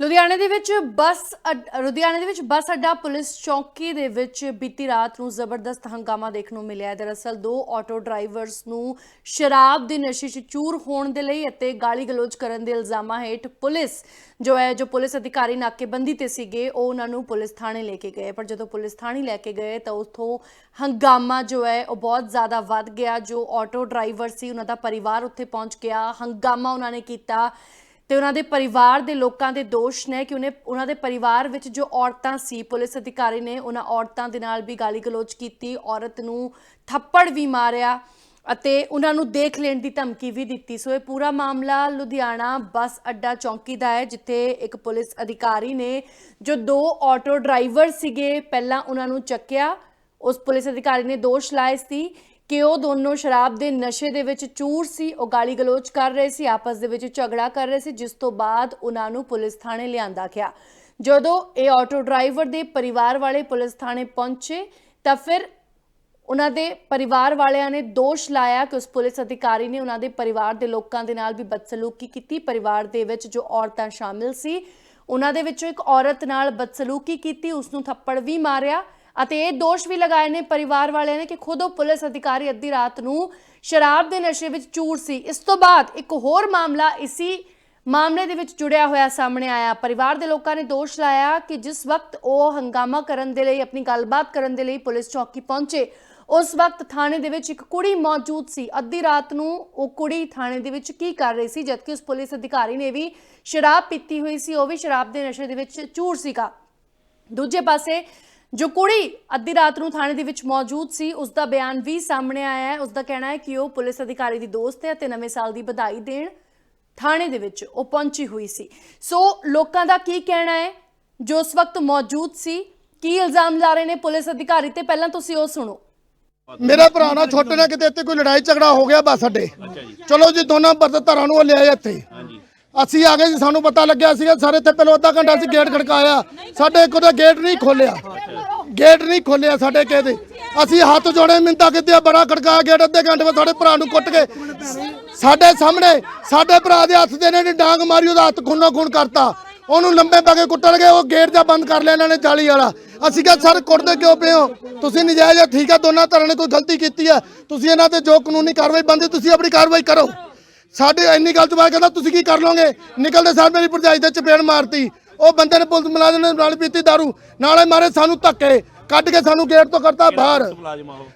ਲੁਧਿਆਣੇ ਦੇ ਵਿੱਚ ਬੱਸ ਅੱਡ- ਲੁਧਿਆਣੇ ਦੇ ਵਿੱਚ ਬੱਸ ਅੱਡਾ ਪੁਲਿਸ ਚੌਕੀ ਦੇ ਵਿੱਚ ਬੀਤੀ ਰਾਤ ਨੂੰ ਜ਼ਬਰਦਸਤ ਹੰਗਾਮਾ ਦੇਖਣ ਨੂੰ ਮਿਲਿਆ ਦਰਅਸਲ ਦੋ ਆਟੋ ਡਰਾਈਵਰਸ ਨੂੰ ਸ਼ਰਾਬ ਦੇ ਨਸ਼ੇ 'ਚ ਚੂਰ ਹੋਣ ਦੇ ਲਈ ਅਤੇ ਗਾਲੀ ਗਲੋਚ ਕਰਨ ਦੇ ਇਲਜ਼ਾਮਾਂ ਹੇਠ ਪੁਲਿਸ ਜੋ ਹੈ, ਜੋ ਪੁਲਿਸ ਅਧਿਕਾਰੀ ਨਾਕੇਬੰਦੀ ਤੇ ਸੀਗੇ, ਉਹ ਉਹਨਾਂ ਨੂੰ ਪੁਲਿਸ ਥਾਣੇ ਲੈ ਕੇ ਗਏ। ਪਰ ਜਦੋਂ ਪੁਲਿਸ ਥਾਣੇ ਲੈ ਕੇ ਗਏ ਤਾਂ ਉੱਥੋਂ ਹੰਗਾਮਾ ਜੋ ਹੈ, ਉਹ ਬਹੁਤ ਜ਼ਿਆਦਾ ਵੱਧ ਗਿਆ। ਜੋ ਆਟੋ ਡਰਾਈਵਰ ਸੀ, ਉਹਨਾਂ ਦਾ ਪਰਿਵਾਰ ਉੱਥੇ ਪਹੁੰਚ ਗਿਆ। ਹੰਗਾਮਾ ਉਹਨਾਂ ਨੇ ਕੀਤਾ ਤੇ ਉਹਨਾਂ ਦੇ ਪਰਿਵਾਰ ਦੇ ਲੋਕਾਂ ਦੇ ਦੋਸ਼ ਨੇ ਕਿ ਉਹਨੇ, ਉਹਨਾਂ ਦੇ ਪਰਿਵਾਰ ਵਿੱਚ ਜੋ ਔਰਤਾਂ ਸੀ, ਪੁਲਿਸ ਅਧਿਕਾਰੀ ਨੇ ਉਹਨਾਂ ਔਰਤਾਂ ਦੇ ਨਾਲ ਵੀ ਗਾਲੀ ਗਲੋਚ ਕੀਤੀ, ਔਰਤ ਨੂੰ ਥੱਪੜ ਵੀ ਮਾਰਿਆ ਅਤੇ ਉਹਨਾਂ ਨੂੰ ਦੇਖ ਲੈਣ ਦੀ ਧਮਕੀ ਵੀ ਦਿੱਤੀ। ਸੋ ਇਹ ਪੂਰਾ ਮਾਮਲਾ ਲੁਧਿਆਣਾ ਬੱਸ ਅੱਡਾ ਚੌਂਕੀ ਦਾ ਹੈ, ਜਿੱਥੇ ਇੱਕ ਪੁਲਿਸ ਅਧਿਕਾਰੀ ਨੇ ਜੋ ਦੋ ਆਟੋ ਡਰਾਈਵਰ ਸੀਗੇ, ਪਹਿਲਾਂ ਉਹਨਾਂ ਨੂੰ ਚੱਕਿਆ। ਉਸ ਪੁਲਿਸ ਅਧਿਕਾਰੀ ਨੇ ਦੋਸ਼ ਲਾਏ ਸੀ। ਕਿ ਉਹ ਦੋਨੋਂ ਸ਼ਰਾਬ ਦੇ ਨਸ਼ੇ ਦੇ ਵਿੱਚ ਚੂਰ ਸੀ? ਉਹ ਗਾਲੀ ਗਲੋਚ ਕਰ ਰਹੇ ਸੀ, ਆਪਸ ਦੇ ਵਿੱਚ ਝਗੜਾ ਕਰ ਰਹੇ ਸੀ, ਜਿਸ ਤੋਂ ਬਾਅਦ ਉਹਨਾਂ ਨੂੰ ਪੁਲਿਸ ਥਾਣੇ ਲਿਆਂਦਾ ਗਿਆ। ਜਦੋਂ ਇਹ ਆਟੋ ਡਰਾਈਵਰ ਦੇ ਪਰਿਵਾਰ ਵਾਲੇ ਪੁਲਿਸ ਥਾਣੇ ਪਹੁੰਚੇ, ਤਾਂ ਫਿਰ ਉਹਨਾਂ ਦੇ ਪਰਿਵਾਰ ਵਾਲਿਆਂ ਨੇ ਦੋਸ਼ ਲਾਇਆ ਕਿ ਉਸ ਪੁਲਿਸ ਅਧਿਕਾਰੀ ਨੇ ਉਹਨਾਂ ਦੇ ਪਰਿਵਾਰ ਦੇ ਲੋਕਾਂ ਦੇ ਨਾਲ ਵੀ ਬਦਸਲੂਕੀ ਕੀਤੀ। ਪਰਿਵਾਰ ਦੇ ਵਿੱਚ ਜੋ ਔਰਤਾਂ ਸ਼ਾਮਿਲ ਸੀ, ਉਹਨਾਂ ਦੇ ਵਿੱਚੋਂ ਇੱਕ ਔਰਤ ਨਾਲ ਬਦਸਲੂਕੀ ਕੀਤੀ ਉਸ ਨੂੰ ਥੱਪੜ ਵੀ ਮਾਰਿਆ। ਅਤੇ ਇਹ ਦੋਸ਼ ਵੀ ਲਗਾਏ ਨੇ ਪਰਿਵਾਰ ਵਾਲਿਆਂ ਨੇ ਕਿ ਖੁਦ ਉਹ ਪੁਲਿਸ ਅਧਿਕਾਰੀ ਅੱਧੀ ਰਾਤ ਨੂੰ ਸ਼ਰਾਬ ਦੇ ਨਸ਼ੇ ਵਿੱਚ ਚੂਰ ਸੀ। ਇਸ ਤੋਂ ਬਾਅਦ ਇੱਕ ਹੋਰ ਮਾਮਲਾ ਇਸੀ ਮਾਮਲੇ ਦੇ ਵਿੱਚ ਜੁੜਿਆ ਹੋਇਆ ਸਾਹਮਣੇ ਆਇਆ। ਪਰਿਵਾਰ ਦੇ ਲੋਕਾਂ ਨੇ ਦੋਸ਼ ਲਾਇਆ ਕਿ ਜਿਸ ਵਕਤ ਉਹ ਹੰਗਾਮਾ ਕਰਨ ਦੇ ਲਈ, ਆਪਣੀ ਗੱਲਬਾਤ ਕਰਨ ਦੇ ਲਈ ਪੁਲਿਸ ਚੌਕੀ ਪਹੁੰਚੇ, ਉਸ ਵਕਤ ਥਾਣੇ ਦੇ ਵਿੱਚ ਇੱਕ ਕੁੜੀ ਮੌਜੂਦ ਸੀ। ਅੱਧੀ ਰਾਤ ਨੂੰ ਉਹ ਕੁੜੀ ਥਾਣੇ ਦੇ ਵਿੱਚ ਕੀ ਕਰ ਰਹੀ ਸੀ, ਜਦਕਿ ਉਸ ਪੁਲਿਸ ਅਧਿਕਾਰੀ ਨੇ ਵੀ ਸ਼ਰਾਬ ਪੀਤੀ ਹੋਈ ਸੀ, ਉਹ ਵੀ ਸ਼ਰਾਬ ਦੇ ਨਸ਼ੇ ਦੇ ਵਿੱਚ ਚੂਰ ਸੀਗਾ। ਦੂਜੇ ਪਾਸੇ ਜੋ ਕੁੜੀ ਅੱਧੀ ਰਾਤ ਨੂੰ ਥਾਣੇ ਦੇ ਵਿੱਚ ਮੌਜੂਦ ਸੀ ਉਸ ਦਾ ਬਿਆਨ ਵੀ ਸਾਹਮਣੇ ਆਇਆ ਹੈ। ਉਸ ਦਾ ਕਹਿਣਾ ਹੈ ਕਿ ਉਹ ਪੁਲਿਸ ਅਧਿਕਾਰੀ ਦੀ ਦੋਸਤ ਹੈ ਤੇ ਨਵੇਂ ਸਾਲ ਦੀ ਵਧਾਈ ਦੇਣ ਥਾਣੇ ਦੇ ਵਿੱਚ ਉਹ ਪਹੁੰਚੀ ਹੋਈ ਸੀ। ਸੋ ਲੋਕਾਂ ਦਾ ਕੀ ਕਹਿਣਾ ਹੈ? ਜੋ ਉਸ ਵਕਤ ਮੌਜੂਦ ਸੀ ਕੀ ਇਲਜ਼ਾਮ ਲਾ ਰਹੇ ਨੇ ਪੁਲਿਸ ਅਧਿਕਾਰੀ ਤੇ? ਪਹਿਲਾਂ ਤੁਸੀਂ ਉਹ ਸੁਣੋ। ਮੇਰੇ ਭਰਾ ਨਾਲ ਛੋਟੇ ਨਾਲ ਕਿਤੇ ਇੱਥੇ ਕੋਈ ਲੜਾਈ ਝਗੜਾ ਹੋ ਗਿਆ ਬਸ ਅੱਡੇ। ਚਲੋ ਜੀ ਦੋਨਾਂ ਬਰਦ ਧਰਾਂ ਨੂੰ ਉਹ ਲਿਆਏ ਇੱਥੇ। ਅਸੀਂ ਆ ਗਏ ਜੀ ਸਾਨੂੰ ਪਤਾ ਲੱਗਿਆ ਸੀਗਾ, ਸਾਰੇ ਇੱਥੇ ਪਹਿਲਾਂ ਅੱਧਾ ਘੰਟਾ ਅਸੀਂ ਗੇਟ ਖੜਕਾਇਆ। ਸਾਡੇ ਇੱਕ ਉਹਦਾ ਗੇਟ ਨਹੀਂ ਖੋਲਿਆ ਗੇਟ ਨਹੀਂ ਖੋਲਿਆ ਸਾਡੇ ਕਿਸੇ ਦੇ। ਅਸੀਂ ਹੱਥ ਜੋੜੇ ਮਿੰਤਾ ਕੀਤੀਆਂ, ਬੜਾ ਖੜਕਾਇਆ, ਗੇਟ ਅੱਧੇ ਘੰਟੇ ਬਾਅਦ ਸਾਡੇ ਭਰਾ ਨੂੰ ਕੁੱਟ ਕੇ। ਸਾਡੇ ਸਾਹਮਣੇ, ਸਾਡੇ ਭਰਾ ਦੇ ਹੱਥ ਦੇ ਨੇ ਡਾਂਗ ਮਾਰੀ, ਉਹਦਾ ਹੱਥ ਖੂਨੋ ਖੂਨ ਕਰਤਾ। ਉਹਨੂੰ ਲੰਬੇ ਪਾ ਕੇ ਕੁੱਟਣਗੇ ਉਹ ਗੇਟ ਜਾਂ ਬੰਦ ਕਰ ਲਿਆ ਇਹਨਾਂ ਨੇ, ਜਾਲੀ ਵਾਲਾ। ਅਸੀਂ ਕਿਹਾ, ਸਰ, ਕੁੱਟਦੇ ਕਿਉਂ ਪਏ ਹੋ? ਤੁਸੀਂ ਨਜਾਇਜ਼ ਠੀਕ ਆ ਦੋਨਾਂ ਧਰਾਂ ਨੇ ਕੋਈ ਗਲਤੀ ਕੀਤੀ ਹੈ। ਤੁਸੀਂ ਇਹਨਾਂ ਤੇ ਜੋ ਕਾਨੂੰਨੀ ਕਾਰਵਾਈ ਬੰਦੀ ਤੁਸੀਂ ਆਪਣੀ ਕਾਰਵਾਈ ਕਰੋ। ਸਾਡੇ ਇੰਨੀ ਗੱਲ ਤੋਂ ਬਾਅਦ ਕਹਿੰਦਾ ਤੁਸੀਂ ਕੀ ਕਰ ਲਓਗੇ? ਨਿਕਲਦੇ ਸਾਰ ਮੇਰੀ ਭਰਜਾਈ ਤੇ ਚਪੇੜ ਮਾਰਤੀ। ਉਹ ਬੰਦੇ ਨੇ ਪੁਲਿਸ ਮੁਲਾਜ਼ਮ ਨੇ ਨਾਲ ਪੀਤੀ ਦਾਰੂ ਨਾਲੇ ਮਾਰੇ ਸਾਨੂੰ ਧੱਕੇ। ਕੱਢ ਕੇ ਸਾਨੂੰ ਗੇਟ ਤੋਂ ਕਰਤਾ ਬਾਹਰ।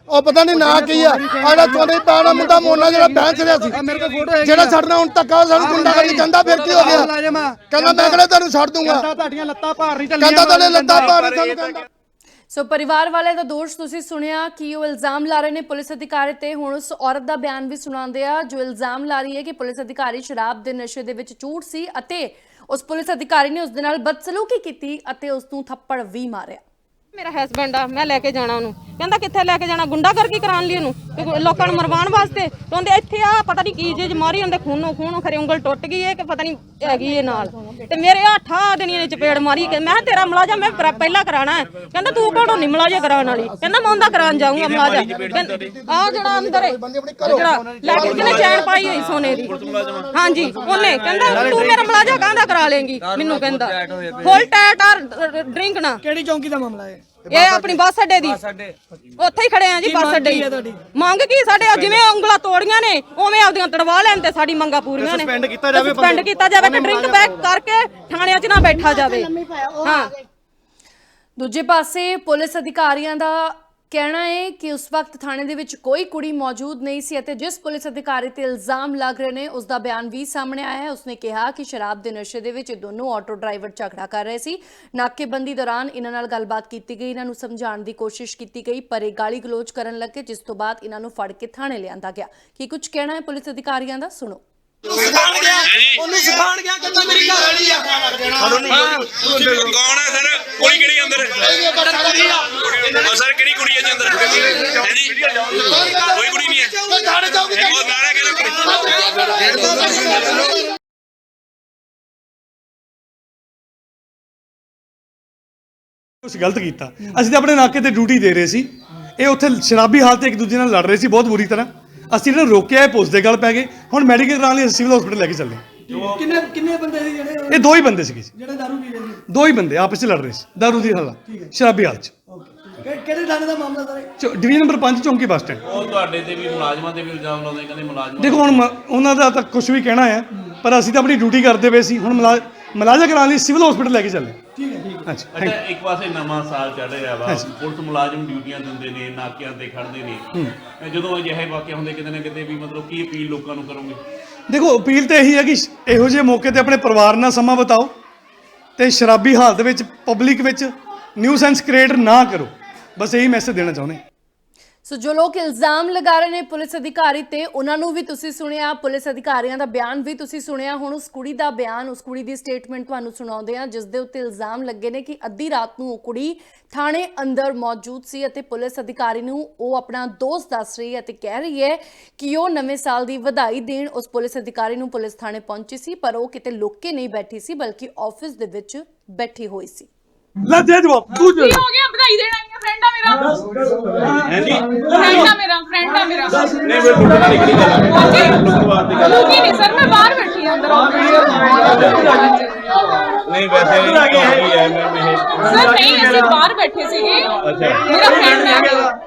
ਉਹ? ਪਤਾ ਨਹੀਂ ਨਾਂ ਕੀ ਆ। ਆੜਾ ਚੋਣੇ ਪਾਣਾ ਮੁੰਡਾ ਮੋਨਾ ਜਿਹੜਾ ਬੈਂਚ ਰਿਹਾ ਸੀ। ਜਿਹੜਾ ਛੱਡਣਾ ਹੁਣ ਆ ਸਾਨੂੰ ਗੁੰਡਾ ਕਰਨੀ ਕਹਿੰਦਾ ਫਿਰ ਕੀ ਹੋ ਗਿਆ? ਕਹਿੰਦਾ ਮੈਂ ਕਿਹੜਾ ਤੈਨੂੰ ਛੱਡ ਦੂੰਗਾ? ਤੁਹਾਡੀਆਂ ਲੱਤਾਂ ਭਾਰ ਨਹੀਂ ਕਹਿੰਦਾ ਤੇਰੇ ਲੱਤਾਂ ਭਾਰ ਸਾਨੂੰ ਕਹਿੰਦਾ। ਸੋ ਪਰਿਵਾਰ ਵਾਲੇ ਦਾ ਦੋਸ਼ ਤੁਸੀਂ ਸੁਣਿਆ ਕਿ ਉਹ ਇਲਜ਼ਾਮ ਲਾ ਰਹੇ ਨੇ ਪੁਲਿਸ ਅਧਿਕਾਰੀ ਤੇ। ਹੁਣ ਉਸ ਔਰਤ ਦਾ ਬਿਆਨ ਵੀ ਸੁਣਾਉਂਦੇ ਆ, ਜੋ ਇਲਜ਼ਾਮ ਲਾ ਰਹੀ ਹੈ ਕਿ ਪੁਲਿਸ ਅਧਿਕਾਰੀ ਸ਼ਰਾਬ ਦੇ ਨਸ਼ੇ ਦੇ ਵਿੱਚ ਚੂਰ ਸੀ ਅਤੇ ਉਸ ਪੁਲਿਸ ਅਧਿਕਾਰੀ ਨੇ ਉਸ ਦੇ ਨਾਲ ਬਦਸਲੂਕੀ ਕੀਤੀ ਅਤੇ ਉਸ ਨੂੰ ਥੱਪੜ ਵੀ ਮਾਰਿਆ। ਮੇਰਾ ਹਸਬੰਡ ਆ, ਮੈਂ ਲੈ ਕੇ ਜਾਣਾ ਉਹਨੂੰ। ਕਹਿੰਦਾ ਕਿੱਥੇ ਲੈ ਕੇ ਜਾਣਾ? ਗੁੰਡਾ ਕਰਾਉਣ ਲਈ ਉਹਨੂੰ। ਲੋਕਾਂ ਨੂੰ ਮਰਵਾਉਣ ਵਾਸਤੇ। ਤੇ ਇੱਥੇ ਆ, ਪਤਾ ਨਹੀਂ ਕੀ ਚੀਜ਼ ਮਾਰੀ, ਉਹਦੇ ਖੂਨੋਂ ਖੂਨ ਖਰੇ ਉਂਗਲ ਟੁੱਟ ਗਈ ਹੈ ਕਿ ਪਤਾ ਨਹੀਂ ਹੈਗੀ ਇਹ ਨਾਲ। ਤੇ ਮੇਰੇ ਆ ਠਾ ਦੇਣੀਆਂ ਨੇ ਚਪੇੜ ਮਾਰੀ ਕਿ ਮੈਂ ਕਿਹਾ ਤੇਰਾ ਮਲਾਜਾ ਮੈਂ ਪਹਿਲਾਂ ਕਰਾਣਾ ਹੈ। ਕਹਿੰਦਾ ਤੂੰ ਕੌਣ ਨਹੀਂ ਮਲਾਜਾ ਕਰਾਉਣ ਵਾਲੀ? ਕਹਿੰਦਾ ਮੈਂ ਉਹਦਾ ਕਰਾਉਣ ਜਾਊਂਗਾ ਮਲਾਜਾ ਆ ਜਿਹੜਾ ਅੰਦਰ ਹੈ ਜਿਹੜਾ ਲੈ ਕੇ ਜਿਹਨੇ ਚੈਨ ਪਾਈ ਹੋਈ ਸੋਨੇ ਦੀ? ਹਾਂਜੀ ਉਹਨੇ ਕਹਿੰਦਾ ਤੂੰ ਮੇਰਾ ਮਲਾਜਾ ਕਾਹਦਾ ਕਰਾ ਲੇਂਗੀ? ਮੈਨੂੰ ਕਹਿੰਦਾ। ਫੁੱਲ ਟੈਟ ਆਰ ਡਰਿੰਕ ਨਾ। ਕਿਹੜੀ ਚੌਂਕੀ ਦਾ ਮਾਮਲਾ ਹੈ ਇਹ ਆਪਣੀ ਬੱਸ ਅੱਡੇ ਦੀ। ਉੱਥੇ ਹੀ ਖੜੇ ਆ ਜੀ ਬੱਸ ਅੱਡੇ। ਮੰਗ ਕੀ? ਸਾਡੇ ਜਿਵੇਂ ਉਂਗਲਾਂ ਤੋੜੀਆਂ ਨੇ ਉਵੇਂ ਆਪਦੀਆਂ ਤੜਵਾ ਲੈਣ ਤੇ ਸਾਡੀ ਮੰਗਾਂ ਪੂਰੀਆਂ ਨੇ। ਸਸਪੈਂਡ ਕੀਤਾ ਜਾਵੇ ਸਸਪੈਂਡ ਕੀਤਾ ਜਾਵੇ ਕਿ ਡਰਿੰਕ ਬੈਕ ਕਰਕੇ ਥਾਣਿਆਂ 'ਚ ਨਾ ਬੈਠਾ ਜਾਵੇ। ਹਾਂ। ਦੂਜੇ ਪਾਸੇ ਪੁਲਿਸ ਅਧਿਕਾਰੀਆਂ ਦਾ ਕਹਿਣਾ ਹੈ ਕਿ ਉਸ ਵਕਤ ਥਾਣੇ ਦੇ ਵਿੱਚ ਕੋਈ ਕੁੜੀ ਮੌਜੂਦ ਨਹੀਂ ਸੀ ਅਤੇ ਜਿਸ ਪੁਲਿਸ ਅਧਿਕਾਰੀ ਤੇ ਇਲਜ਼ਾਮ ਲੱਗ ਰਹੇ ਨੇ ਉਸ ਦਾ ਬਿਆਨ ਵੀ ਸਾਹਮਣੇ ਆਇਆ ਹੈ। ਉਸਨੇ ਕਿਹਾ ਕਿ ਸ਼ਰਾਬ ਦੇ ਨਸ਼ੇ ਦੇ ਵਿੱਚ ਇਹ ਦੋਨੋਂ ਆਟੋ ਡਰਾਈਵਰ ਝਗੜਾ ਕਰ ਰਹੇ ਸੀ। ਨਾਕੇਬੰਦੀ ਦੌਰਾਨ ਇਹਨਾਂ ਨਾਲ ਗੱਲਬਾਤ ਕੀਤੀ ਗਈ। ਇਹਨਾਂ ਨੂੰ ਸਮਝਾਉਣ ਦੀ ਕੋਸ਼ਿਸ਼ ਕੀਤੀ ਗਈ ਪਰ ਇਹ ਗਾਲੀ ਗਲੋਚ ਕਰਨ ਲੱਗੇ ਜਿਸ ਤੋਂ ਬਾਅਦ ਇਹਨਾਂ ਨੂੰ ਫੜ ਕੇ ਥਾਣੇ ਲਿਆਂਦਾ ਗਿਆ। ਕੀ ਕੁਝ ਕਹਿਣਾ ਹੈ ਪੁਲਿਸ ਅਧਿਕਾਰੀਆਂ ਦਾ? ਸੁਣੋ। ਸਿਖਾਣ ਗਿਆ ਉਹਨੂੰ ਸਿਖਾਣ ਗਿਆ ਕਹਿੰਦਾ ਮੇਰੀ ਘਰ ਵਾਲੀ ਆ। ਕੌਣ ਹੈ ਸਰ? ਕੁੜੀ ਕਿਹੜੀ ਅੰਦਰ? ਉਹ ਸਰ ਕਿਹੜੀ ਕੁੜੀ ਹੈ ਜੀ ਅੰਦਰ? ਹੈ ਜੀ ਕੋਈ ਕੁੜੀ ਨਹੀਂ ਹੈ। ਥਾਣੇ ਜਾਓਗੇ ਉਹ ਨਾਰਾ ਕਿਹੜਾ ਕੁਛ ਗਲਤ ਕੀਤਾ। ਅਸੀਂ ਤਾਂ ਆਪਣੇ ਨਾਕੇ ਤੇ ਡਿਊਟੀ ਦੇ ਰਹੇ ਸੀ। ਇਹ ਉੱਥੇ ਸ਼ਰਾਬੀ ਹਾਲਤ ਇੱਕ ਦੂਜੇ ਨਾਲ ਲੜ ਰਹੇ ਸੀ ਬਹੁਤ ਬੁਰੀ ਤਰ੍ਹਾਂ। ਅਸੀਂ ਇਹਨਾਂ ਨੂੰ ਰੋਕਿਆ ਇਹ ਪੁਲਿਸ ਦੇ ਗੱਲ ਪੈ ਗਏ। ਹੁਣ ਮੈਡੀਕਲ ਕਰਾਉਣ ਲਈ ਅਸੀਂ ਸਿਵਲ ਹਸਪੀਟਲ ਲੈ ਕੇ ਚੱਲੇ ਕਿੰਨੇ ਕਿੰਨੇ ਬੰਦੇ ਸੀ ਜਿਹੜੇ ਇਹ ਦੋ ਹੀ ਬੰਦੇ ਸੀਗੇ। ਜਿਹੜੇ ਦਾਰੂ ਪੀ ਰਹੇ ਸੀ? ਦੋ ਹੀ ਬੰਦੇ ਆਪਸ ਚ ਲੜ ਰਹੇ ਸੀ। ਦਾਰੂ ਦੀ ਹਾਲਤ ਸ਼ਰਾਬੀ ਹਾਲਤ ਕਿਹੜੇ ਥਾਣੇ ਦਾ ਮਾਮਲਾ ਸਰ ਇਹ? ਡਿਵੀਜ਼ਨ ਨੰਬਰ 5 ਚੌਂਕੀ ਬੱਸ ਸਟੈਂਡ। ਉਹ ਤੁਹਾਡੇ ਤੇ ਵੀ ਮੁਲਾਜ਼ਮਾਂ ਤੇ ਵੀ ਇਲਜ਼ਾਮ ਲਾਉਂਦੇ ਕਹਿੰਦੇ ਮੁਲਾਜ਼ਮ ਦੇਖੋ ਹੁਣ ਮ- ਉਹਨਾਂ ਦਾ ਤਾਂ ਕੁਝ ਵੀ ਕਹਿਣਾ ਹੈ ਪਰ ਅਸੀਂ ਤਾਂ ਆਪਣੀ ਡਿਊਟੀ ਕਰਦੇ ਪਏ ਸੀ। ਹੁਣ ਮੁਲਾ- ਮੁਲਾਜ਼ਾ ਕਰਾਉਣ ਲਈ ਸਿਵਲ ਹਸਪੀਟਲ ਲੈ ਕੇ ਚੱਲੇ। ਠੀਕ ਹੈ ਠੀਕ thank ਅੱਛਾ ਇੱਕ ਪਾਸੇ ਨਵਾਂ ਸਾਲ ਚੱਲ ਰਿਹਾ ਵਾ ਪੁਲਿਸ ਮੁਲਾਜ਼ਮ ਡਿਊਟੀਆਂ ਦਿੰਦੇ ਨੇ ਨਾਕਿਆਂ ਤੇ ਖੜਦੇ ਨੇ। ਜਦੋਂ ਅਜਿਹੇ ਵਾਕਿਆ ਹੁੰਦੇ ਕਿਤੇ ਨਾ ਕਿਤੇ ਵੀ ਮਤਲਬ ਕੀ ਅਪੀਲ ਲੋਕਾਂ ਨੂੰ ਕਰੋਗੇ। ਦੇਖੋ ਅਪੀਲ ਤਾਂ ਇਹੀ ਹੈ ਕਿ ਸ਼- ਇਹੋ ਜਿਹੇ ਮੌਕੇ ਤੇ ਆਪਣੇ ਪਰਿਵਾਰ ਨਾਲ ਸਮਾਂ ਬਿਤਾਓ ਤੇ ਸ਼ਰਾਬੀ ਹਾਲਤ ਵਿੱਚ ਪਬਲਿਕ ਵਿੱਚ ਨਿਊਸੈਂਸ ਕ੍ਰੀਏਟ ਨਾ ਕਰੋ। ਬਸ ਇਹੀ ਮੈਸੇਜ ਦੇਣਾ ਚਾਹੁੰਦੇ ਸੋ ਜੋ ਲੋਕ ਇਲਜ਼ਾਮ ਲਗਾ ਰਹੇ ਨੇ ਪੁਲਿਸ ਅਧਿਕਾਰੀ ਤੇ ਉਹਨਾਂ ਨੂੰ ਵੀ ਤੁਸੀਂ ਸੁਣਿਆ ਪੁਲਿਸ ਅਧਿਕਾਰੀਆਂ ਦਾ ਬਿਆਨ ਵੀ ਤੁਸੀਂ ਸੁਣਿਆ। ਹੁਣ ਉਸ ਕੁੜੀ ਦਾ ਬਿਆਨ ਉਸ ਕੁੜੀ ਦੀ ਸਟੇਟਮੈਂਟ ਤੁਹਾਨੂੰ ਸੁਣਾਉਂਦੇ ਆ ਜਿਸ ਦੇ ਉੱਤੇ ਇਲਜ਼ਾਮ ਲੱਗੇ ਨੇ ਕਿ ਅੱਧੀ ਰਾਤ ਨੂੰ ਉਹ ਕੁੜੀ ਥਾਣੇ ਅੰਦਰ ਮੌਜੂਦ ਸੀ ਅਤੇ ਪੁਲਿਸ ਅਧਿਕਾਰੀ ਨੂੰ ਉਹ ਆਪਣਾ ਦੋਸਤ ਦੱਸ ਰਹੀ ਹੈ ਤੇ ਕਹਿ ਰਹੀ ਹੈ ਕਿ ਉਹ ਨਵੇਂ ਸਾਲ ਦੀ ਵਧਾਈ ਦੇਣ ਉਸ ਪੁਲਿਸ ਅਧਿਕਾਰੀ ਨੂੰ ਪੁਲਿਸ ਥਾਣੇ ਪਹੁੰਚੀ ਸੀ ਪਰ ਉਹ ਕਿਤੇ ਲੁੱਕ ਕੇ ਨਹੀਂ ਬੈਠੀ ਸੀ ਬਲਕਿ ਆਫਿਸ ਦੇ ਵਿੱਚ ਬੈਠੀ ਹੋਈ ਸੀ। ਲੈ ਦੇ ਜਵਾਬ। ਤੂੰ ਕੀ ਹੋ ਗਿਆ? ਵਧਾਈ ਦੇਣ ਆਈ ਆ ਫਰੈਂਡ ਆ ਮੇਰਾ ਹਾਂਜੀ ਫਰੈਂਡ ਆ ਮੇਰਾ ਫਰੈਂਡ ਆ ਮੇਰਾ ਨਹੀਂ ਫਿਰ ਲੁੱਟਣ ਵਾਲੀ ਕਿਹੜੀ ਗੱਲ ਹੈ ਹਾਂਜੀ ਲੁੱਟਵਾਰ ਦੀ ਗੱਲ ਲੋਕੀ ਨਹੀਂ ਸਰ ਮੈਂ ਬਾਹਰ ਬੈਠੀ ਆ ਅੰਦਰ ਨਹੀਂ ਵੈਸੇ ਇਹ ਹੈ ਮੈਂ ਇਹ ਸਰ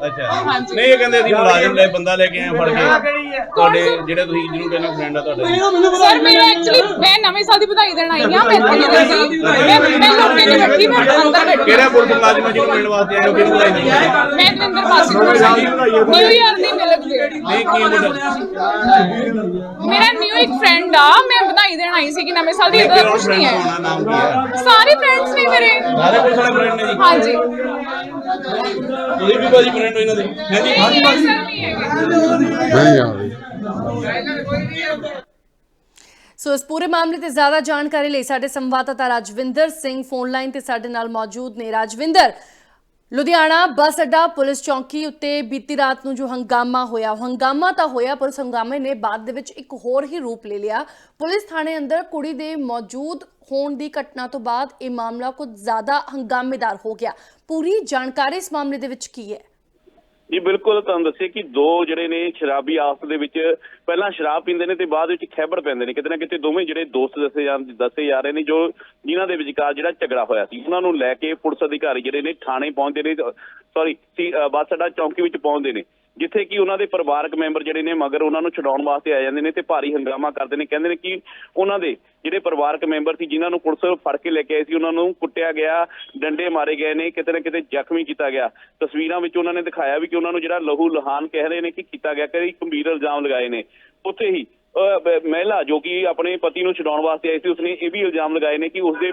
ਅੱਛਾ। ਹਾਂਜੀ। ਨਹੀਂ ਇਹ ਕਹਿੰਦੇ ਅਸੀਂ ਮੁਲਾਜ਼ਮ ਲੈ ਬੰਦਾ ਲੈ ਕੇ ਆਏ ਫੜ ਕੇ। ਤੁਹਾਡੇ ਜਿਹੜੇ ਤੁਸੀਂ ਜਿਹਨੂੰ ਕਹਿੰਦੇ ਫਰੈਂਡ ਆ ਤੁਹਾਡੇ ਸਰ ਮੇਰਾ ਐਕਚੁਅਲੀ ਮੈਂ ਨਵੇਂ ਸਾਲ ਦੀ ਵਧਾਈ ਦੇਣ ਆਈ ਆ ਮੈਂ ਇੱਥੇ ਨਹੀਂ ਬੈਠੀ ਮੈਂ ਮੈਂ ਲੋਕੀ ਨਹੀਂ ਬੈਠੀ ਮੈਂ ਅੰਦਰ ਬੈਠੀ ਕਿਹੜਾ ਪੁਲਿਸ ਮੁਲਾਜ਼ਮ ਆ ਜਿਹਨੂੰ ਮਿਲਣ ਵਾਸਤੇ ਆਏ ਹੋ ਕਿਹਨੂੰ ਬੁਲਾਈ ਨਹੀਂ ਮੈਂ ਦਵਿੰਦਰ ਬਾਸੀ ਨਿਊ ਇਅਰ ਦੀ ਮਿਲਕ ਦੇ ਨਹੀਂ ਕੀ ਮੁੰਡਾ? ਮੇਰਾ ਨਿਊ ਇੱਕ ਫਰੈਂਡ ਆ ਮੈਂ ਵਧਾਈ ਦੇਣ ਆਈ ਸੀ ਕਿ ਨਵੇਂ ਸਾਲ ਦੀ ਇਹਦਾ ਕੁਝ ਨਹੀਂ ਹੈ। ਨਾਮ ਕੀ ਹੈ? ਸਾਰੇ ਫਰੈਂਡਸ ਨੇ ਮੇਰੇ। ਸਾਰੇ ਪੁਲਿਸ ਵਾਲੇ ਫਰੈਂਡ ਨੇ ਜੀ। ਹਾਂਜੀ। ਤੁਸੀਂ ਵੀ ਬਾਜੀ ਫਰੈਂਡ ਹੋ ਇਹਨਾਂ ਦੇ ਹਾਂਜੀ ਨਹੀਂ ਸਰ ਨਹੀਂ ਹੈਗੇ ਸੋ ਇਸ ਪੂਰੇ ਮਾਮਲੇ ਤੇ ਜ਼ਿਆਦਾ ਜਾਣਕਾਰੀ ਲਈ ਸਾਡੇ ਸੰਵਾਦਦਾਤਾ ਰਾਜਵਿੰਦਰ ਸਿੰਘ ਫੋਨ ਲਾਈਨ ਤੇ ਸਾਡੇ ਨਾਲ ਮੌਜੂਦ ਨੇ। ਰਾਜਵਿੰਦਰ ਲੁਧਿਆਣਾ ਬੱਸ ਅੱਡਾ ਪੁਲਿਸ ਚੌਂਕੀ ਉੱਤੇ ਬੀਤੀ ਰਾਤ ਨੂੰ ਜੋ ਹੰਗਾਮਾ ਹੋਇਆ ਉਹ ਹੰਗਾਮਾ ਤਾਂ ਹੋਇਆ ਪਰ ਉਸ ਹੰਗਾਮੇ ਨੇ ਬਾਅਦ ਦੇ ਵਿੱਚ ਇੱਕ ਹੋਰ ਹੀ ਰੂਪ ਲੈ ਲਿਆ। ਪੁਲਿਸ ਥਾਣੇ ਅੰਦਰ ਕੁੜੀ ਦੇ ਮੌਜੂਦ ਹੋਣ ਦੀ ਘਟਨਾ ਤੋਂ ਬਾਅਦ ਇਹ ਮਾਮਲਾ ਕੁਝ ਜ਼ਿਆਦਾ ਹੰਗਾਮੇਦਾਰ ਹੋ ਗਿਆ। ਪੂਰੀ ਜਾਣਕਾਰੀ ਇਸ ਮਾਮਲੇ ਦੇ ਵਿੱਚ ਕੀ ਹੈ? ਜੀ, ਬਿਲਕੁਲ ਤੁਹਾਨੂੰ ਦੱਸਿਆ ਕਿ ਦੋ ਜਿਹੜੇ ਨੇ ਸ਼ਰਾਬੀ ਆਪਸ ਦੇ ਵਿੱਚ ਪਹਿਲਾਂ ਸ਼ਰਾਬ ਪੀਂਦੇ ਨੇ ਤੇ ਬਾਅਦ ਵਿੱਚ ਖੈਬੜ ਪੈਂਦੇ ਨੇ। ਕਿਤੇ ਨਾ ਕਿਤੇ ਦੋਵੇਂ ਜਿਹੜੇ ਦੋਸਤ ਦੱਸੇ ਜਾਂ ਦੱਸੇ ਜਾ ਰਹੇ ਨੇ ਜੋ ਜਿਨ੍ਹਾਂ ਦੇ ਵਿਚਕਾਰ ਜਿਹੜਾ ਝਗੜਾ ਹੋਇਆ ਸੀ। ਉਹਨਾਂ ਨੂੰ ਲੈ ਕੇ ਪੁਲਿਸ ਅਧਿਕਾਰੀ ਜਿਹੜੇ ਨੇ ਥਾਣੇ ਪਹੁੰਚਦੇ ਨੇ ਸੌਰੀ ਬੱਸ ਅੱਡਾ ਚੌਂਕੀ ਵਿੱਚ ਪਹੁੰਚਦੇ ਨੇ। ਜਿੱਥੇ ਕਿ ਉਹਨਾਂ ਦੇ ਪਰਿਵਾਰਕ ਮੈਂਬਰ ਜਿਹੜੇ ਨੇ ਮਗਰ ਉਹਨਾਂ ਨੂੰ ਛਡਾਉਣ ਵਾਸਤੇ ਆ ਜਾਂਦੇ ਨੇ ਤੇ ਭਾਰੀ ਹੰਗਾਮਾ ਕਰਦੇ ਨੇ। ਕਹਿੰਦੇ ਨੇ ਕਿ ਉਹਨਾਂ ਦੇ ਜਿਹੜੇ ਪਰਿਵਾਰਕ ਮੈਂਬਰ ਸੀ, ਜਿਨ੍ਹਾਂ ਨੂੰ ਪੁਲਿਸ ਫੜ ਕੇ ਲੈ ਕੇ ਆਈ ਸੀ, ਉਹਨਾਂ ਨੂੰ ਕੁੱਟਿਆ ਗਿਆ, ਡੰਡੇ ਮਾਰੇ ਗਏ ਨੇ, ਕਿਤੇ ਨਾ ਕਿਤੇ ਜ਼ਖਮੀ ਕੀਤਾ ਗਿਆ। ਤਸਵੀਰਾਂ ਵਿੱਚ ਉਹਨਾਂ ਨੇ ਦਿਖਾਇਆ ਵੀ ਕਿ ਉਹਨਾਂ ਨੂੰ ਜਿਹੜਾ ਲਹੂ ਲਹਾਨ ਕਹਿ ਰਹੇ ਨੇ ਕਿ ਕੀਤਾ ਗਿਆ ਕਈ ਗੰਭੀਰ ਇਲਜ਼ਾਮ ਲਗਾਏ ਨੇ। ਉੱਥੇ ਹੀ ਮਹਿਲਾ ਜੋ ਕਿ ਆਪਣੇ ਪਤੀ ਨੂੰ ਛਡਾਉਣ ਵਾਸਤੇ ਆਈ ਸੀ ਉਸਨੇ ਇਹ ਵੀ ਇਲਜ਼ਾਮ ਲਗਾਏ ਨੇ ਕਿ ਉਸਦੇ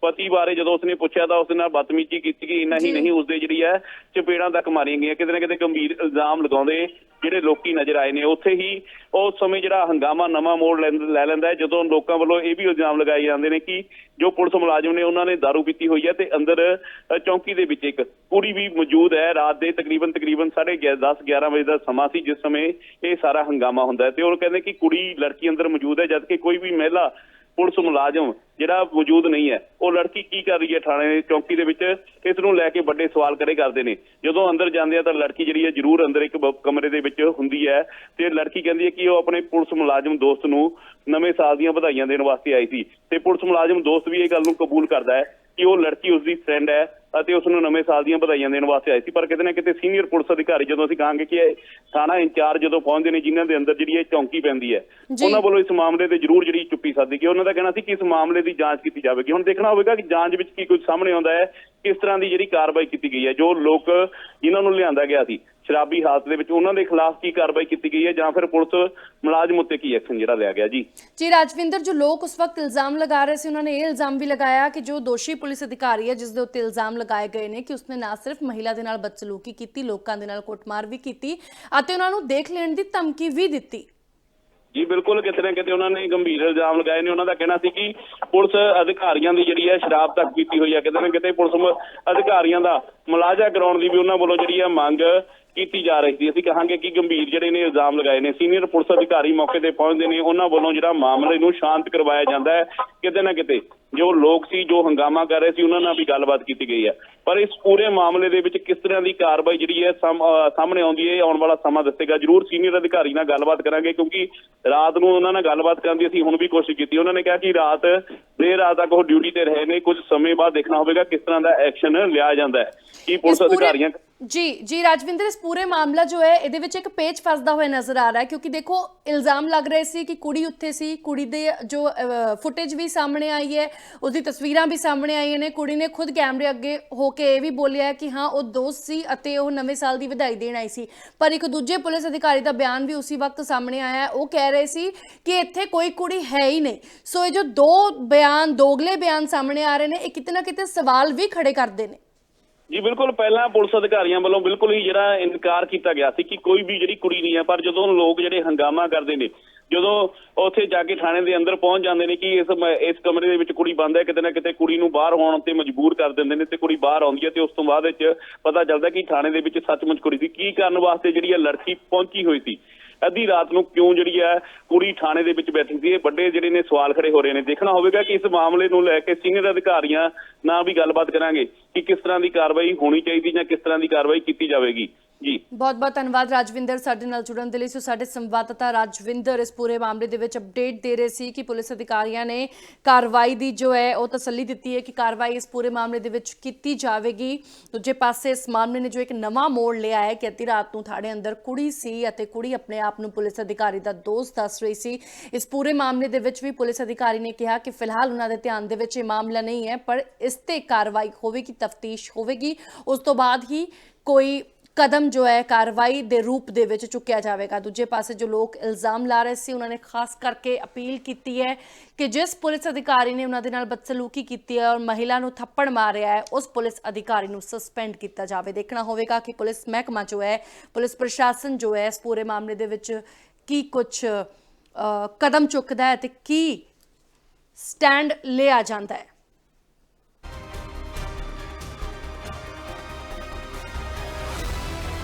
ਪਤੀ ਬਾਰੇ ਜਦੋਂ ਉਸਨੇ ਪੁੱਛਿਆ ਤਾਂ ਉਸਦੇ ਨਾਲ ਬਦਤਮੀਜ਼ੀ ਕੀਤੀ ਗਈ ਇੰਨਾ ਹੀ ਨਹੀਂ ਉਸਦੇ ਜਿਹੜੀ ਹੈ ਚਪੇੜਾਂ ਤੱਕ ਮਾਰੀਆਂ ਗਈਆਂ। ਕਿਤੇ ਨਾ ਕਿਤੇ ਗੰਭੀਰ ਇਲਜ਼ਾਮ ਲਗਾਉਂਦੇ ਜਿਹੜੇ ਲੋਕੀ ਨਜ਼ਰ ਆਏ ਨੇ। ਉੱਥੇ ਹੀ ਉਸ ਸਮੇਂ ਜਿਹੜਾ ਹੰਗਾਮਾ ਨਵਾਂ ਮੋੜ ਲੈ ਲੈਂਦਾ ਹੈ ਜਦੋਂ ਲੋਕਾਂ ਵੱਲੋਂ ਇਹ ਵੀ ਇਲਜ਼ਾਮ ਲਗਾਏ ਜਾਂਦੇ ਨੇ ਕਿ ਜੋ ਪੁਲਿਸ ਮੁਲਾਜ਼ਮ ਨੇ ਉਹਨਾਂ ਨੇ ਦਾਰੂ ਪੀਤੀ ਹੋਈ ਹੈ ਤੇ ਅੰਦਰ ਅ, ਚੌਂਕੀ ਦੇ ਵਿੱਚ ਇੱਕ ਕੁੜੀ ਵੀ ਮੌਜੂਦ ਹੈ। ਰਾਤ ਦੇ ਤਕਰੀਬਨ ਤਕਰੀਬਨ 10:30 11 ਵਜੇ ਦਾ ਸਮਾਂ ਸੀ ਜਿਸ ਸਮੇਂ ਇਹ ਸਾਰਾ ਹੰਗਾਮਾ ਹੁੰਦਾ ਹੈ। ਤੇ ਉਹ ਕਹਿੰਦੇ ਕਿ ਕੁੜੀ ਲੜਕੀ ਅੰਦਰ ਮੌਜੂਦ ਹੈ ਜਦਕਿ ਕੋਈ ਵੀ ਮਹਿਲਾ ਪੁਲਿਸ ਮੁਲਾਜ਼ਮ ਜਿਹੜਾ ਮੌਜੂਦ ਨਹੀਂ ਹੈ, ਉਹ ਲੜਕੀ ਕੀ ਕਰ ਰਹੀ ਹੈ ਥਾਣੇ ਚੌਂਕੀ ਦੇ ਵਿੱਚ? ਇਸ ਨੂੰ ਲੈ ਕੇ ਵੱਡੇ ਸਵਾਲ ਖੜੇ ਕਰਦੇ ਨੇ। ਜਦੋਂ ਅੰਦਰ ਜਾਂਦੇ ਆ ਤਾਂ ਲੜਕੀ ਜਿਹੜੀ ਹੈ ਜ਼ਰੂਰ ਅੰਦਰ ਇੱਕ ਕਮਰੇ ਦੇ ਵਿੱਚ ਹੁੰਦੀ ਹੈ ਤੇ ਲੜਕੀ ਕਹਿੰਦੀ ਹੈ ਕਿ ਉਹ ਆਪਣੇ ਪੁਲਿਸ ਮੁਲਾਜ਼ਮ ਦੋਸਤ ਨੂੰ ਨਵੇਂ ਸਾਲ ਦੀਆਂ ਵਧਾਈਆਂ ਦੇਣ ਵਾਸਤੇ ਆਈ ਸੀ। ਤੇ ਪੁਲਿਸ ਮੁਲਾਜ਼ਮ ਦੋਸਤ ਵੀ ਇਹ ਗੱਲ ਨੂੰ ਕਬੂਲ ਕਰਦਾ ਹੈ ਕਿ ਉਹ ਲੜਕੀ ਉਸਦੀ ਫਰੈਂਡ ਹੈ ਅਤੇ ਉਸ ਨੂੰ ਨਵੇਂ ਸਾਲ ਦੀਆਂ ਵਧਾਈਆਂ ਦੇਣ ਵਾਸਤੇ ਆਈ ਸੀ। ਪਰ ਕਿਤੇ ਨਾ ਕਿਤੇ ਸੀਨੀਅਰ ਪੁਲਿਸ ਅਧਿਕਾਰੀ ਜਦੋਂ ਅਸੀਂ ਕਹਾਂਗੇ ਕਿ ਇਹ ਥਾਣਾ ਇੰਚਾਰਜ ਜਦੋਂ ਪਹੁੰਚਦੇ ਨੇ ਜਿਨ੍ਹਾਂ ਦੇ ਅੰਦਰ ਜਿਹੜੀ ਇਹ ਚੌਂਕੀ ਪੈਂਦੀ ਹੈ। ਉਹਨਾਂ ਵੱਲੋਂ ਇਸ ਮਾਮਲੇ ਤੇ ਜ਼ਰੂਰ ਜਿਹੜੀ ਚੁੱਪੀ ਸਾਦੀ ਗਈ ਉਹਨਾਂ ਦਾ ਕਹਿਣਾ ਸੀ ਕਿ ਇਸ ਮਾਮਲੇ ਦੀ ਜਾਂਚ ਕੀਤੀ ਜਾਵੇਗੀ। ਹੁਣ ਦੇਖਣਾ ਹੋਵੇਗਾ ਕਿ ਜਾਂਚ ਵਿੱਚ ਕੀ ਕੁਝ ਸਾਹਮਣੇ ਆਉਂਦਾ ਹੈ ਕਿਸ ਤਰ੍ਹਾਂ ਦੀ ਜਿਹੜੀ ਕਾਰਵਾਈ ਕੀਤੀ ਗਈ ਹੈ ਜੋ ਲੋਕ ਜਿਨ੍ਹਾਂ ਨੂੰ ਲਿਆਂਦਾ ਗਿਆ ਸੀ। ਸ਼ਰਾਬੀ ਹਾਲਤ ਦੇ ਵਿੱਚ ਉਹਨਾਂ ਦੇ ਖਿਲਾਫ ਕੀ ਕਾਰਵਾਈ ਕੀਤੀ ਗਈ ਹੈ ਜਾਂ ਫਿਰ ਪੁਲਿਸ ਮੁਲਾਜ਼ਮ ਉੱਤੇ ਕੀ ਐਕਸ਼ਨ ਜਿਹੜਾ ਲਿਆ ਗਿਆ ਜੀ? ਜੀ ਰਾਜਵਿੰਦਰ ਜੋ ਲੋਕ ਉਸ ਵਕਤ ਇਲਜ਼ਾਮ ਲਗਾ ਰਹੇ ਸੀ ਉਹਨਾਂ ਨੇ ਇਹ ਇਲਜ਼ਾਮ ਵੀ ਲਗਾਇਆ ਕਿ ਜੋ ਦੋਸ਼ੀ ਪੁਲਿਸ ਅਧਿਕਾਰੀ ਹੈ ਜਿਸ ਦੇ ਉੱਤੇ ਇਲਜ਼ਾਮ ਲਗਾਏ ਗਏ ਨੇ ਕਿ ਉਸਨੇ ਨਾ ਸਿਰਫ ਮਹਿਲਾ ਦੇ ਨਾਲ ਬਦਸਲੂਕੀ ਕੀਤੀ ਲੋਕਾਂ ਦੇ ਨਾਲ ਕੁੱਟਮਾਰ ਵੀ ਕੀਤੀ ਅਤੇ ਉਹਨਾਂ ਨੂੰ ਦੇਖ ਲੈਣ ਦੀ ਧਮਕੀ ਵੀ ਦਿੱਤੀ। ਜੀ ਬਿਲਕੁਲ ਕਿਤੇ ਨਾ ਕਿਤੇ ਉਹਨਾਂ ਨੇ ਗੰਭੀਰ ਇਲਜ਼ਾਮ ਲਗਾਏ ਨੇ। ਉਹਨਾਂ ਦਾ ਕਹਿਣਾ ਸੀ ਕਿ ਪੁਲਿਸ ਅਧਿਕਾਰੀਆਂ ਦੀ ਜਿਹੜੀ ਹੈ ਸ਼ਰਾਬ ਤੱਕ ਪੀਤੀ ਹੋਈ ਹੈ। ਕਿਤੇ ਨਾ ਕਿਤੇ ਪੁਲਿਸ ਅਧਿਕਾਰੀਆਂ ਦਾ ਮੁਲਾਜ਼ਾ ਕਰਾਉਣ ਦੀ ਵੀ ਉਹਨਾਂ ਵੱਲੋਂ ਜਿਹੜੀ ਹੈ ਮੰਗ ਕੀਤੀ ਜਾ ਰਹੀ ਸੀ। ਅਸੀਂ ਕਹਾਂਗੇ ਕਿ ਗੰਭੀਰ ਜਿਹੜੇ ਨੇ ਇਲਜ਼ਾਮ ਲਗਾਏ ਨੇ, ਸੀਨੀਅਰ ਪੁਲਿਸ ਅਧਿਕਾਰੀ ਮੌਕੇ ਤੇ ਪਹੁੰਚਦੇ ਨੇ। ਉਹਨਾਂ ਵੱਲੋਂ ਜਿਹੜਾ ਮਾਮਲੇ ਨੂੰ ਸ਼ਾਂਤ ਕਰਵਾਇਆ ਜਾਂਦਾ ਹੈ, ਕਿਤੇ ਨਾ ਕਿਤੇ। ਜੋ ਲੋਕ ਸੀ ਜੋ ਹੰਗਾਮਾ ਕਰ ਰਹੇ ਸੀ ਉਹਨਾਂ ਨਾਲ ਵੀ ਗੱਲਬਾਤ ਕੀਤੀ ਗਈ ਹੈ। ਪਰ ਇਸ ਪੂਰੇ ਮਾਮਲੇ ਦੇ ਵਿੱਚ ਕਿਸ ਤਰ੍ਹਾਂ ਦੀ ਕਾਰਵਾਈ ਜਿਹੜੀ ਹੈ ਸਾਹਮਣੇ ਆਉਂਦੀ ਹੈ ਆਉਣ ਵਾਲਾ ਸਮਾਂ ਦੱਸੇਗਾ। ਜਰੂਰ ਸੀਨੀਅਰ ਅਧਿਕਾਰੀ ਨਾਲ ਗੱਲਬਾਤ ਕਰਾਂਗੇ ਕਿਉਂਕਿ ਰਾਤ ਨੂੰ ਉਹਨਾਂ ਨਾਲ ਗੱਲਬਾਤ ਕਰਨ ਦੀ ਅਸੀਂ ਹੁਣ ਵੀ ਕੋਸ਼ਿਸ਼ ਕੀਤੀ। ਉਹਨਾਂ ਨੇ ਕਿਹਾ ਕਿ ਰਾਤ ਦੇਰ ਰਾਤ ਤੱਕ ਉਹ ਡਿਊਟੀ ਤੇ ਰਹੇ ਨੇ ਕੁਝ ਸਮੇਂ ਬਾਅਦ ਦੇਖਣਾ ਹੋਵੇਗਾ ਕਿਸ ਤਰ੍ਹਾਂ ਦਾ ਐਕਸ਼ਨ ਲਿਆ ਜਾਂਦਾ ਹੈ। ਕੀ ਪੁਲਿਸ ਅਧਿਕਾਰੀਆਂ ਜੀ ਜੀ ਰਾਜਵਿੰਦਰ ਇਸ ਪੂਰੇ ਮਾਮਲਾ ਜੋ ਹੈ ਇਹਦੇ ਵਿੱਚ ਇੱਕ ਪੇਚ ਫਸਦਾ ਹੋਇਆ ਨਜ਼ਰ ਆ ਰਿਹਾ ਹੈ ਕਿਉਂਕਿ ਦੇਖੋ ਇਲਜ਼ਾਮ ਲੱਗ ਰਹੇ ਸੀ ਕਿ ਕੁੜੀ ਉੱਥੇ ਸੀ ਕੁੜੀ ਦੇ ਜੋ ਫੁਟੇਜ ਵੀ ਸਾਹਮਣੇ ਆਈ ਹੈ ਉਹਦੀ ਤਸਵੀਰਾਂ ਵੀ ਸਾਹਮਣੇ ਆਈਆਂ ਨੇ। ਕੁੜੀ ਨੇ ਖੁਦ ਕੈਮਰੇ ਅੱਗੇ ਹੋ ਕੇ ਇਹ ਵੀ ਬੋਲਿਆ ਕਿ ਹਾਂ, ਉਹ ਦੋਸਤ ਸੀ ਅਤੇ ਉਹ ਨਵੇਂ ਸਾਲ ਦੀ ਵਧਾਈ ਦੇਣ ਆਈ ਸੀ। ਪਰ ਇੱਕ ਦੂਜੇ ਪੁਲਿਸ ਅਧਿਕਾਰੀ ਦਾ ਬਿਆਨ ਵੀ ਉਸੇ ਵਕਤ ਸਾਹਮਣੇ ਆਇਆ ਉਹ ਕਹਿ ਰਹੇ ਸੀ ਕਿ ਇੱਥੇ ਕੋਈ ਕੁੜੀ ਹੈ ਹੀ ਨਹੀਂ। ਸੋ ਇਹ ਜੋ ਦੋ ਬਿਆਨ, ਦੋਗਲੇ ਬਿਆਨ ਸਾਹਮਣੇ ਆ ਰਹੇ ਨੇ, ਇਹ ਕਿਤੇ ਨਾ ਕਿਤੇ ਸਵਾਲ ਵੀ ਖੜੇ ਕਰਦੇ ਨੇ। ਜੀ, ਬਿਲਕੁਲ ਪਹਿਲਾਂ ਪੁਲਿਸ ਅਧਿਕਾਰੀਆਂ ਵੱਲੋਂ ਬਿਲਕੁਲ ਹੀ ਜਿਹੜਾ ਇਨਕਾਰ ਕੀਤਾ ਗਿਆ ਸੀ ਕਿ ਕੋਈ ਵੀ ਜਿਹੜੀ ਕੁੜੀ ਨਹੀਂ ਹੈ, ਪਰ ਜਦੋਂ ਲੋਕ ਜਿਹੜੇ ਹੰਗਾਮਾ ਕਰਦੇ ਨੇ, ਜਦੋਂ ਉੱਥੇ ਜਾ ਕੇ ਥਾਣੇ ਦੇ ਅੰਦਰ ਪਹੁੰਚ ਜਾਂਦੇ ਨੇ ਕਿ ਇਸ ਇਸ ਕਮਰੇ ਦੇ ਵਿੱਚ ਕੁੜੀ ਬੰਦ ਹੈ, ਕਿਤੇ ਨਾ ਕਿਤੇ ਕੁੜੀ ਨੂੰ ਬਾਹਰ ਆਉਣ ਤੇ ਮਜਬੂਰ ਕਰ ਦਿੰਦੇ ਨੇ ਤੇ ਕੁੜੀ ਬਾਹਰ ਆਉਂਦੀ ਹੈ ਤੇ ਉਸ ਤੋਂ ਬਾਅਦ ਵਿੱਚ ਪਤਾ ਚੱਲਦਾ ਕਿ ਥਾਣੇ ਦੇ ਵਿੱਚ ਸੱਚਮੁੱਚ ਕੁੜੀ ਸੀ। ਕੀ ਕਰਨ ਵਾਸਤੇ ਜਿਹੜੀ ਹੈ ਲੜਕੀ ਪਹੁੰਚੀ ਹੋਈ ਸੀ? ਅੱਧੀ ਰਾਤ ਨੂੰ ਕਿਉਂ ਜਿਹੜੀ ਹੈ ਕੁੜੀ ਥਾਣੇ ਦੇ ਵਿੱਚ ਬੈਠੀ ਸੀ, ਇਹ ਵੱਡੇ ਜਿਹੜੇ ਨੇ ਸਵਾਲ ਖੜੇ ਹੋ ਰਹੇ ਨੇ। ਦੇਖਣਾ ਹੋਵੇਗਾ ਕਿ ਇਸ ਮਾਮਲੇ ਨੂੰ ਲੈ ਕੇ ਸੀਨੀਅਰ ਅਧਿਕਾਰੀਆਂ ਨਾਲ ਵੀ ਗੱਲਬਾਤ ਕਰਾਂਗੇ ਕਿ ਕਿਸ ਤਰ੍ਹਾਂ ਦੀ ਕਾਰਵਾਈ ਹੋਣੀ ਚਾਹੀਦੀ ਜਾਂ ਕਿਸ ਤਰ੍ਹਾਂ ਦੀ ਕਾਰਵਾਈ ਕੀਤੀ ਜਾਵੇਗੀ। ਜੀ। ਬਹੁਤ ਬਹੁਤ ਧੰਨਵਾਦ ਰਾਜਵਿੰਦਰ ਸਾਡੇ ਨਾਲ ਜੁੜਨ ਦੇ ਲਈ। ਸੋ ਸਾਡੇ ਸੰਵਾਦਦਾਤਾ ਰਾਜਵਿੰਦਰ ਇਸ ਪੂਰੇ ਮਾਮਲੇ ਦੇ ਵਿੱਚ ਅਪਡੇਟ ਦੇ ਰਹੇ ਸੀ ਕਿ ਪੁਲਿਸ ਅਧਿਕਾਰੀਆਂ ਨੇ ਕਾਰਵਾਈ ਦੀ ਜੋ ਹੈ ਉਹ ਤਸੱਲੀ ਦਿੱਤੀ ਹੈ ਕਿ ਕਾਰਵਾਈ ਇਸ ਪੂਰੇ ਮਾਮਲੇ ਦੇ ਵਿੱਚ ਕੀਤੀ ਜਾਵੇਗੀ। ਦੂਜੇ ਪਾਸੇ ਇਸ ਮਾਮਲੇ ਨੇ ਜੋ ਇੱਕ ਨਵਾਂ ਮੋੜ ਲਿਆ ਹੈ ਕਿ ਅੱਧੀ ਰਾਤ ਨੂੰ ਥਾੜੇ ਅੰਦਰ ਕੁੜੀ ਸੀ ਅਤੇ ਕੁੜੀ ਆਪਣੇ ਆਪ ਨੂੰ ਪੁਲਿਸ ਅਧਿਕਾਰੀ ਦਾ ਦੋਸਤ ਦੱਸ ਰਹੀ ਸੀ। ਇਸ ਪੂਰੇ ਮਾਮਲੇ ਦੇ ਵਿੱਚ ਵੀ ਪੁਲਿਸ ਅਧਿਕਾਰੀ ਨੇ ਕਿਹਾ ਕਿ ਫਿਲਹਾਲ ਉਹਨਾਂ ਦੇ ਧਿਆਨ ਦੇ ਵਿੱਚ ਇਹ ਮਾਮਲਾ ਨਹੀਂ ਹੈ, ਪਰ ਇਸ ਤੇ ਕਾਰਵਾਈ ਹੋਵੇਗੀ, ਤਫਤੀਸ਼ ਹੋਵੇਗੀ। ਉਸ ਤੋਂ ਬਾਅਦ ਹੀ ਕੋਈ ਕਦਮ ਜੋ ਹੈ, ਕਾਰਵਾਈ ਦੇ ਰੂਪ ਦੇ ਵਿੱਚ ਚੁੱਕਿਆ ਜਾਵੇਗਾ। ਦੂਜੇ ਪਾਸੇ ਜੋ ਲੋਕ ਇਲਜ਼ਾਮ ਲਾ ਰਹੇ ਸੀ, ਉਹਨਾਂ ਨੇ ਖਾਸ ਕਰਕੇ ਅਪੀਲ ਕੀਤੀ ਹੈ ਕਿ ਜਿਸ ਪੁਲਿਸ ਅਧਿਕਾਰੀ ਨੇ ਉਹਨਾਂ ਦੇ ਨਾਲ ਬਦਸਲੂਕੀ ਕੀਤੀ ਹੈ ਔਰ ਮਹਿਲਾ ਨੂੰ ਥੱਪੜ ਮਾਰਿਆ ਹੈ, ਉਸ ਪੁਲਿਸ ਅਧਿਕਾਰੀ ਨੂੰ ਸਸਪੈਂਡ ਕੀਤਾ ਜਾਵੇ। ਦੇਖਣਾ ਹੋਵੇਗਾ ਕਿ ਪੁਲਿਸ ਮਹਿਕਮਾ ਜੋ ਹੈ, ਪੁਲਿਸ ਪ੍ਰਸ਼ਾਸਨ ਜੋ ਹੈ, ਇਸ ਪੂਰੇ ਮਾਮਲੇ ਦੇ ਵਿੱਚ ਕੀ ਕੁਝ ਕਦਮ ਚੁੱਕਦਾ ਹੈ ਤੇ ਕੀ ਸਟੈਂਡ ਲਿਆ ਜਾਂਦਾ ਹੈ।